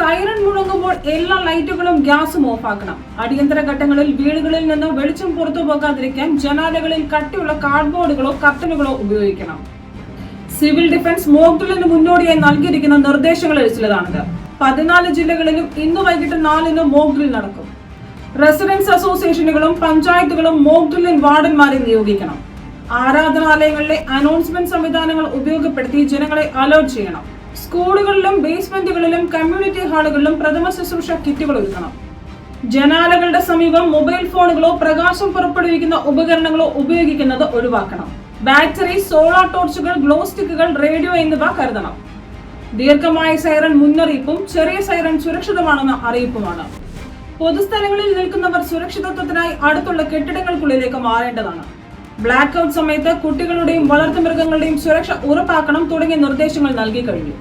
Siren മുഴങ്ങുമ്പോൾ എല്ലാ ലൈറ്റുകളും ഗ്യാസും ഓഫാക്കണം. അടിയന്തര ഘട്ടങ്ങളിൽ വീടുകളിൽ നിന്ന് വെളിച്ചം പുറത്തു പോകാതിരിക്കാൻ ജനാലകളിൽ കട്ടിയുള്ള കാർഡ്ബോർഡുകളോ കർട്ടനുകളോ ഉപയോഗിക്കണം. സിവിൽ ഡിഫൻസ് മോക്ഡ്രില്ലിന് മുന്നോടിയായി നൽകിയിരിക്കുന്ന നിർദ്ദേശങ്ങളിൽ ചിലതാണിത്. പതിനാല് ജില്ലകളിലും ഇന്ന് വൈകിട്ട് നാലിന് മോക്ഡ്രിൽ നടക്കും. റെസിഡൻസ് അസോസിയേഷനുകളും പഞ്ചായത്തുകളും മോക്ഡ്രില്ലിൻ വാർഡന്മാരെ നിയോഗിക്കണം. ആരാധനാലയങ്ങളിലെ അനൗൺസ്മെന്റ് സംവിധാനങ്ങൾ ഉപയോഗപ്പെടുത്തി ജനങ്ങളെ അലേർട്ട് ചെയ്യണം. സ്കൂളുകളിലും ബേസ്മെന്റുകളിലും കമ്മ്യൂണിറ്റി ഹാളുകളിലും പ്രഥമ ശുശ്രൂഷ കിറ്റുകൾ ഒരുക്കണം. ജനാലകളുടെ സമീപം മൊബൈൽ ഫോണുകളോ പ്രകാശം പുറപ്പെടുവിക്കുന്ന ഉപകരണങ്ങളോ ഉപയോഗിക്കുന്നത് ഒഴിവാക്കണം. ബാറ്ററി സോളാർ ടോർച്ചുകൾ ഗ്ലോ സ്റ്റിക്കുകൾ റേഡിയോ എന്നിവ കരുതണം. ദീർഘമായ സൈറൺ മുന്നറിയിപ്പും ചെറിയ സൈറൺ സുരക്ഷിതമാണെന്ന അറിയിപ്പുമാണ്. പൊതുസ്ഥലങ്ങളിൽ നിൽക്കുന്നവർ സുരക്ഷിതത്വത്തിനായി അടുത്തുള്ള കെട്ടിടങ്ങൾക്കുള്ളിലേക്ക് മാറേണ്ടതാണ്. ബ്ലാക്ക് ഔട്ട് സമയത്ത് കുട്ടികളുടെയും വളർത്തുമൃഗങ്ങളുടെയും സുരക്ഷ ഉറപ്പാക്കണം തുടങ്ങിയ നിർദ്ദേശങ്ങൾ നൽകി കഴിഞ്ഞു.